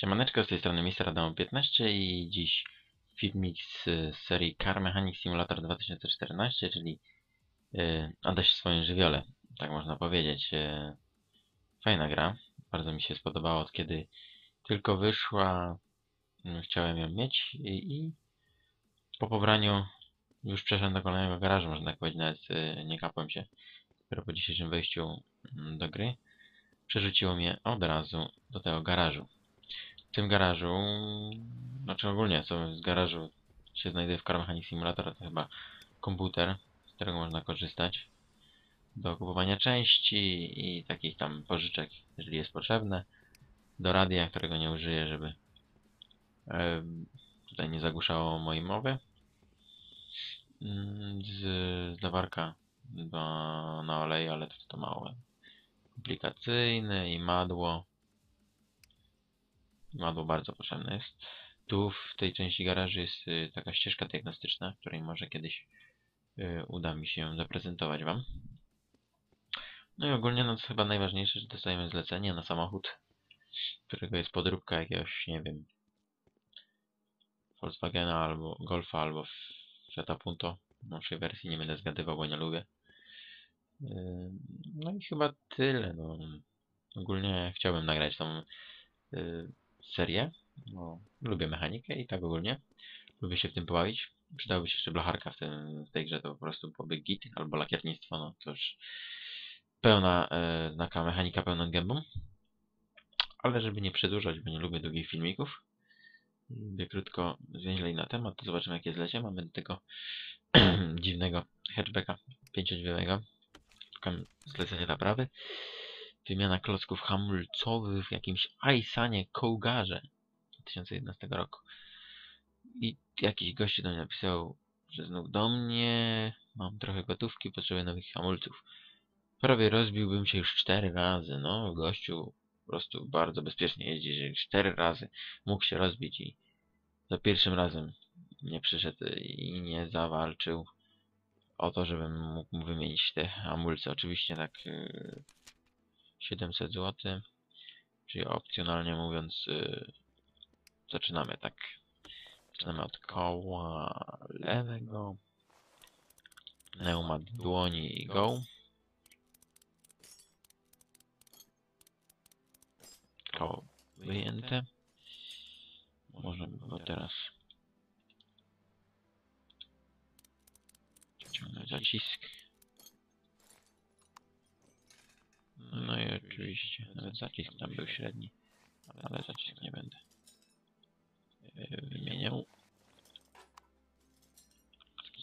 Siemaneczko, z tej strony Mister Adamo 15 i dziś filmik z serii Car Mechanic Simulator 2014, czyli yy, Adaś w swoim żywiole, tak można powiedzieć. Yy, fajna gra, bardzo mi się spodobała od kiedy tylko wyszła, yy, chciałem ją mieć i, i po pobraniu już przeszedłem do kolejnego garażu, można tak powiedzieć, nawet yy, nie kapłem się. Dopiero po dzisiejszym wejściu mm, do gry przerzuciło mnie od razu do tego garażu. W tym garażu, znaczy ogólnie co z garażu się znajduje w Car Mechanic Simulator, to chyba komputer, z którego można korzystać do kupowania części i takich tam pożyczek, jeżeli jest potrzebne, do radia, którego nie użyję, żeby e, tutaj nie zagłuszało mojej mowy. Mm, Z zlewarka na olej, ale to, to małe. Komplikacyjne i madło. Madło bardzo potrzebne jest. Tu w tej części garażu jest y, taka ścieżka diagnostyczna, której może kiedyś y, uda mi się zaprezentować Wam. No i ogólnie no to chyba najważniejsze, że dostajemy zlecenie na samochód, którego jest podróbka jakiegoś, nie wiem, Volkswagena albo Golfa albo Fiata Punto. Nowszej wersji nie będę zgadywał, bo nie lubię. Yy, No i chyba tyle. No. Ogólnie chciałbym nagrać tą serię. No, lubię mechanikę i tak ogólnie. Lubię się w tym pobawić. Przydałoby się jeszcze blacharka w, tym, w tej grze, to po prostu byłoby git, albo lakiernictwo, no to już pełna, yy, taka mechanika pełną gębą. Ale żeby nie przedłużać, bo nie lubię długich filmików, lubię krótko zwięźlej na temat, to zobaczymy jakie zlecie mamy do tego dziwnego hatchbacka pięciodrzwiowego. Szukam zlecenia naprawy. Wymiana klocków hamulcowych w jakimś Aisanie Cougarze 2011 roku. I jakiś gość do mnie napisał, że znów do mnie, mam trochę gotówki, potrzebuję nowych hamulców. Prawie rozbiłbym się już cztery razy, no gościu po prostu bardzo bezpiecznie jeździ, że cztery razy mógł się rozbić i za pierwszym razem nie przyszedł i nie zawalczył o to, żebym mógł mu wymienić te hamulce. Oczywiście tak yy, 700 zł, czyli opcjonalnie mówiąc yy, zaczynamy tak. Zaczynamy od koła lewego, pneumat dłoni i go. Koło wyjęte. By było teraz Ciągnąć zacisk. No i oczywiście nawet zacisk tam był średni, ale zacisk nie będę yy, wymieniał.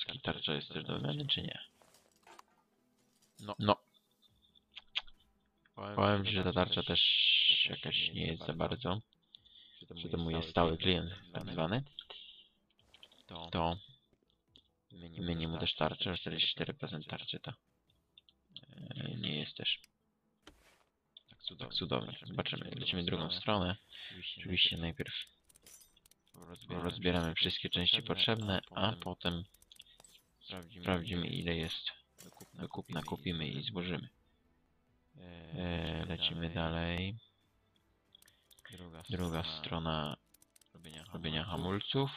Czy tarcza jest też do wymiany, czy nie? No. No. Powiem że ta tarcza też jakaś nie jest za bardzo. Że to mój jest stały klient tak zwany. To wymienię mu też tarczę, 44% tarczy to e, nie jest też tak cudownie. Zobaczymy, lecimy drugą stronę. Oczywiście najpierw rozbieramy wszystkie części potrzebne, a potem sprawdzimy ile jest do kupna, kupimy i złożymy. E, lecimy dalej. Druga strona robienia hamulców.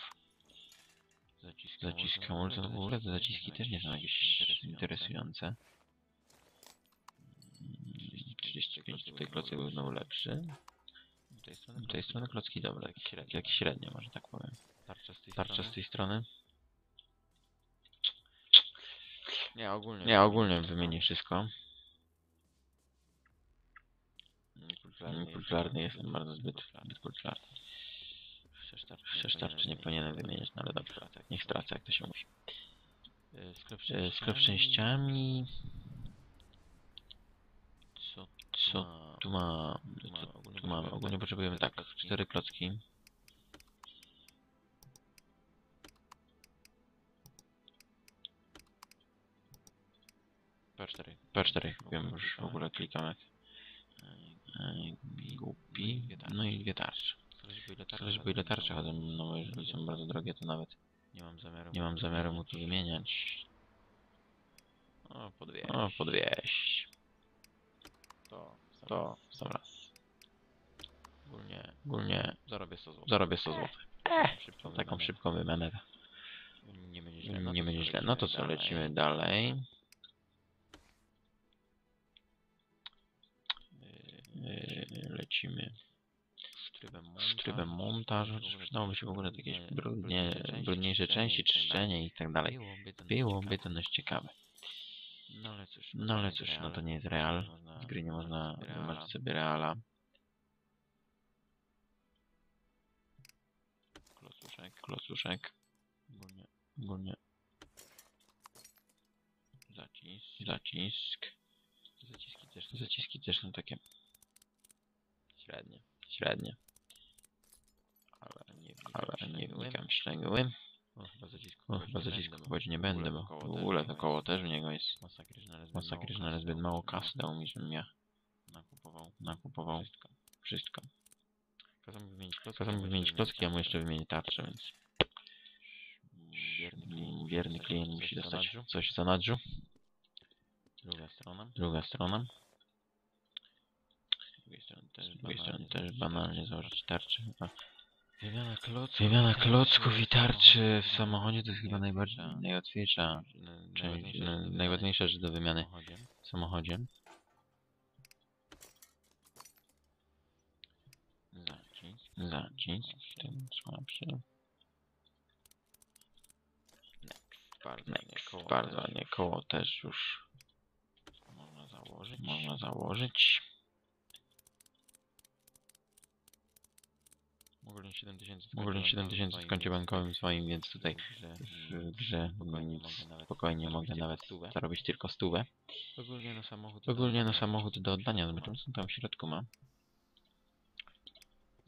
Zacisk hamulca, no w ogóle te zaciski też nie są jakieś interesujące. Mm, 35 tutaj był znowu lepszy. Z tej strony klocki dobre, jak średnie, jak może tak powiem. Tarcza z tej strony. Nie, ogólnie. Nie, ogólnie wymienię wszystko. Pulcharny jestem bardzo zbyt, zbyt pulcharny. Przecież tarczy nie powinienem wymieniać, no ale dobra, niech stracę jak to się musi. E, Sklep częściami. Co, tu ma... Co tu mamy? Ogólnie potrzebujemy tak, cztery klocki. P4. P4 wiem już w ogóle klikam jak głupi. No i dwie tarcze. Zależy po ile tarcze chodzą, no bo jeżeli są bardzo drogie to nawet Nie mam zamiaru. nie mam zamiaru mu tu wymieniać. O, po dwie. O, podwieźć. To. To w sam raz. Ogólnie Ogólnie zarobię 100 zł. zarobię 100 zł. Szybko Taką wymianę. szybką wymianę. Nie będzie źle. No Nie to będzie co, źle. No to co, dalej? lecimy dalej. Yy, Lecimy Z trybem montażu. Przydałoby się w ogóle jakieś brudnie- brudnie, brudniejsze części, czyszczenie i tak dalej. Byłoby to Byłoby to dość ciekawe. No ale cóż, No ale cóż, no to nie jest real. Z gry nie można wymarzyć sobie reala. Klocuszek. Klocuszek. Ogólnie Ogólnie zacisk. zacisk. Zaciski też Zaciski też są takie średnie. średnie, Ale nie wnikam ale nie wnikam szczegóły. No chyba zacisku No, chyba będę, kupować nie w będę, bo w ogóle to koło też u niego jest Masakryczne, zbyt mało zbyt kasy mało dał, mi, żebym ja Nakupował nakupował wszystko. wszystko. Kazał mi wymienić klocki. Kazał mi wymienić klocki, a mu jeszcze tarczę, więc. Wierny klient. mm, wierny klient musi za dostać coś za nadrzu. Druga strona. Druga strona. Z drugiej strony też banalnie założyć tarczę. chyba. Wymiana klocków. Wymiana klocków i w tarczy w samochodzie to jest chyba najbardziej najłatwiejsza- najłatwiejsza na- część, najładniejsza rzecz do wymiany w samochodzie. Zacisk. Zacisk, ten słabszy. Next, bardzo już Koło też już Można założyć. można założyć. Ogólnie 7000 Ogólnie 7000 w koncie bankowym swoim, więc tutaj w grze spokojnie nic, mogę nawet spokojnie zarobić mogę tylko nawet stówę. zarobić tylko stówę. Ogólnie na samochód. Ogólnie na samochód do oddania, zobaczymy co tam w środku ma.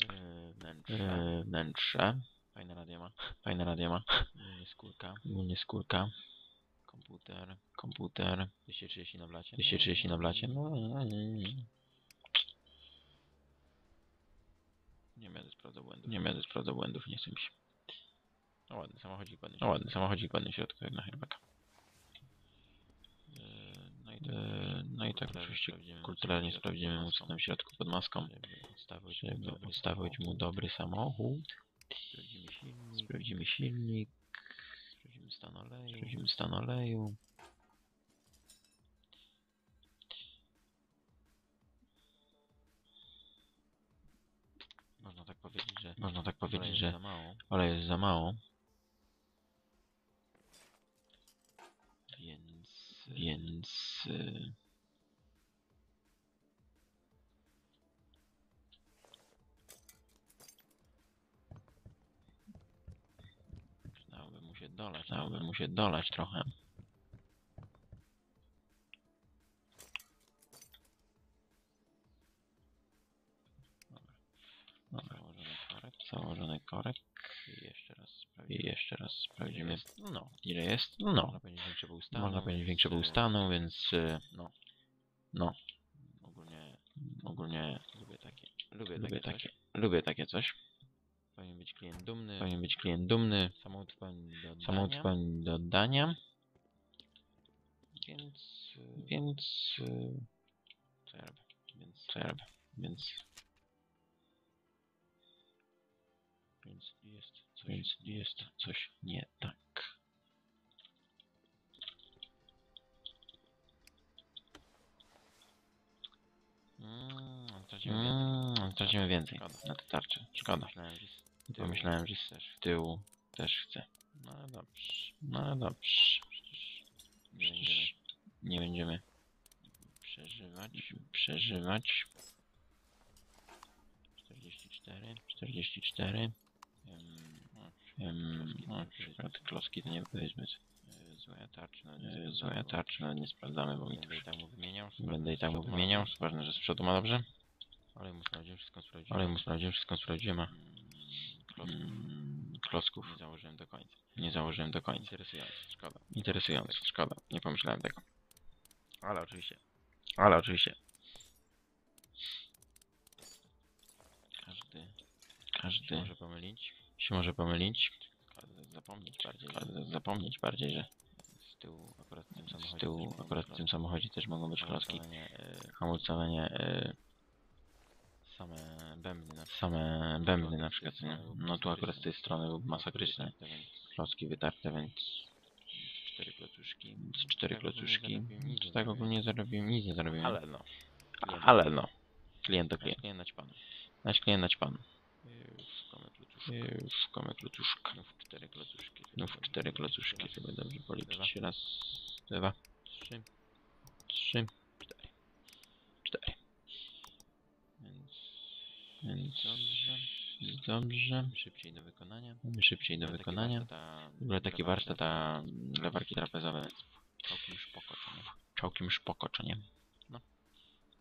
Yy, wnętrze. Yy, Wnętrze, Fajne radio ma. fajne radio ma, Ogólnie skórka. ogólnie skórka, Komputer. komputer, 230 na blacie. 230 na blacie. No, no, nie, Nie będę sprawdzał błędów. nie będę sprawdzał błędów, nie chcę mi się. No ładny samochodzik, ładny. No ładny samochodzik, ładny w środku, jak na herbaka. Yy, no i tak, Yy, No i tak kulturalnie oczywiście sprawdzimy, kulturalnie sprawdzimy środku mu co tam w środku pod maską, Żeby odstawić mu dobry samochód. Sprawdzimy silnik. Sprawdzimy silnik, Sprawdzimy stan oleju. sprawdzimy stan oleju. Można tak powiedzieć, że za mało. oleju jest za mało, Więc, więc yy, przydałoby mu się dolać. dałoby mu się dolać trochę. Założony korek jeszcze raz sprawdzimy. jeszcze raz sprawdzimy. No, ile jest. No, można powiedzieć większy był stan. można powiedzieć większy był stanu, więc yy, No. no, Ogólnie ogólnie lubię takie. Lubię, lubię takie. takie, Coś. lubię takie coś. Powinien być klient dumny. Powinien być klient dumny, pełny do do oddania, Więc, yy, więc co ja robię? Więc, co ja robię? Więc, więc jest coś. więc jest coś nie tak. Mm, tracimy więcej. Mm, tracimy więcej Szkoda. na te tarcze. Szkoda. Pomyślałem, że też z tyłu też chcę. No dobrze. No dobrze. Przecież nie będziemy nie będziemy przeżywać. przeżywać. 44. 44. No, no, to na przykład klocki to nie yy, złe tarcze. No, Yy, Złe tarcze nawet nie sprawdzamy, bo mi to Będę i tak mu wymieniał. Będę i tak mu wymieniał. Ważne, że z przodu ma dobrze. Ale mu sprawdziłem, wszystko sprawdziłem. Ale mu sprawdziłem, wszystko sprawdziłem. a, Mm, klocków mm, Klocków nie założyłem do końca. nie założyłem do końca. Interesujące, szkoda. Interesujące, szkoda. Nie pomyślałem tego. Ale oczywiście. Ale oczywiście każdy może pomylić. się może pomylić. Każdy zapomnieć bardziej. Każdy zapomnieć bardziej, że Z tyłu akurat w tym z samochodzie. tyłu też mogą akurat w tym samochodzie też mogą być klocki. Hamulcowanie, yy, Hamulcowanie, yy, same bębny na Same bębny na przykład, nie? No tu akurat z tej strony wytarte, więc Klocki wytarte, więc cztery klocuszki. z cztery Tak klocuszki. zarobiłem, nic nie Tak zarobiłem. nic nie zarobiłem. Ale no. Klient- Ale no. Klient to Nasz klient. klient nać klient nać pan. Już szukamy klocuszka. Klocuszka. Znów cztery klocuszki. Znów dobrze cztery klocuszki, żeby dobrze dwa, policzyć. Raz, dwa, Trzy, trzy, cztery. cztery. Więc Więc dobrze. dobrze. Szybciej do wykonania. Szybciej do wykonania. W ogóle taki warsztat, a lewarki trapezowe. Całkiem szpoko, czy nie? Całkiem szpoko, czy nie?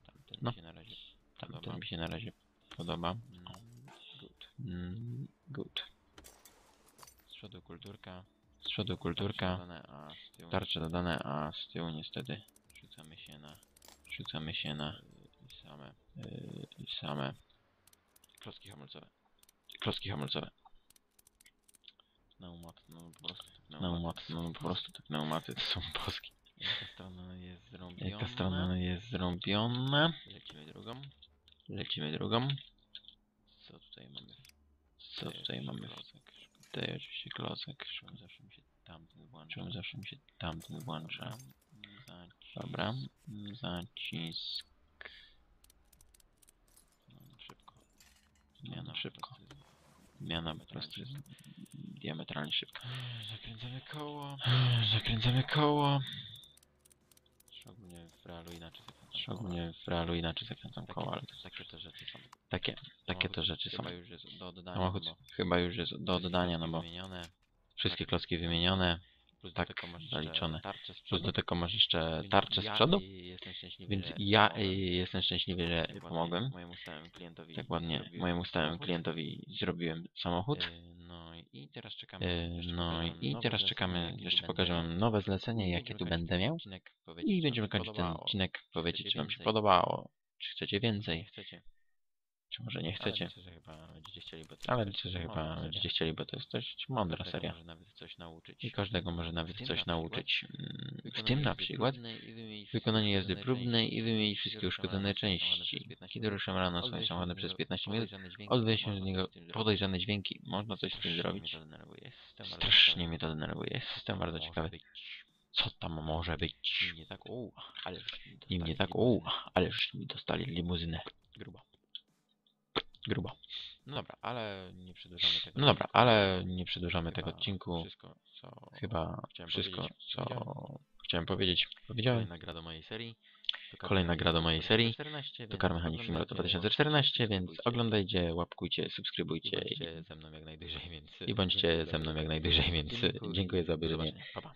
Tamten No. mi się na razie Tamten podoba. mi się na razie podoba. Mm, Good. Mm, good. Z przodu kulturka. Z przodu kulturka. dodane, a z tyłu Tarcze dodane, a z tyłu niestety rzucamy się na rzucamy się na y, same yy, same klocki hamulcowe. klocki hamulcowe. Pneumat, no po prostu tak Pneumaty, no po prostu te pneumaty to są boski. Jedna strona jest zrobiona. Jedna strona jest zrobiona. Lecimy drugą. Lecimy drugą. Co tutaj mamy? Co Tutaj mamy? Tutaj oczywiście klocek. Czemu zawsze mi się tamten włącza? Czemu zawsze mi się tamten włącza? Dobra. Zacisk. Dobra. Zacisk. No, szybko. Zmiana szybko. po prostu Zmiana po prostu jest diametralnie szybka. Zakręcamy koło. Zakręcamy koło. Szczególnie w realu inaczej Szczególnie w realu inaczej zakręcam Takie, koło, ale takie te rzeczy są. takie, takie to rzeczy są. Chyba już jest do oddania. Samochód bo chyba już jest do oddania, no bo wszystkie klocki wymienione, Plus tak, zaliczone. jeszcze tarczę z plus przodu. do tego masz jeszcze Więc tarczę z ja, przodu, Jestem szczęśliwy, więc że ja pomogłem. jestem szczęśliwy, że Tak ładnie pomogłem. Mojemu stałemu klientowi. Tak ładnie zrobiłem mojemu stałemu samochód. klientowi zrobiłem samochód. Y, No i teraz czekamy. Jeszcze No i- teraz czekamy, jeszcze pokażę wam nowe zlecenie, jakie tu będę miał. I będziemy kończyć ten odcinek, powiedzieć czy wam się podobało, czy chcecie więcej. Czy może nie Ale chcecie. myślę, że chyba będziecie chcieli, bo to Ale jest liczę, że mądra chyba seria. będziecie chcieli, bo to jest dość mądra Każdego seria. może nawet coś nauczyć. I każdego może nawet tym coś na nauczyć. Mm, W tym na przykład wykonanie jazdy próbnej i wymienić wszystkie uszkodzone części. samochodem przez 15 Kiedy ruszam rano Odwieźć samochodem przez niego 15 minut, odwieźć się z niego podejrzane dźwięki. Można coś z tym zrobić. Strasznie mnie to denerwuje. Jestem bardzo ciekawy, co tam może być. I nie tak, o, ale I mnie tak, o, ależ mi dostali limuzynę. Grubo. No dobra, ale nie przedłużamy tego. No dobra, ale nie przedłużamy tego odcinku. Wszystko, co Chyba chciałem wszystko, powiedzieć, co powiedziałem. chciałem powiedzieć, powiedziałem. Kolejna gra do mojej serii. To Kolejna gra do mojej serii. 2014, To Car Mechanic oglądajcie, 2014, więc oglądajcie, łapkujcie, subskrybujcie i, bądźcie ze mną jak najdłużej, więc... i bądźcie ze mną jak najdłużej, więc Dziękuję. za obejrzenie. Pa, pa.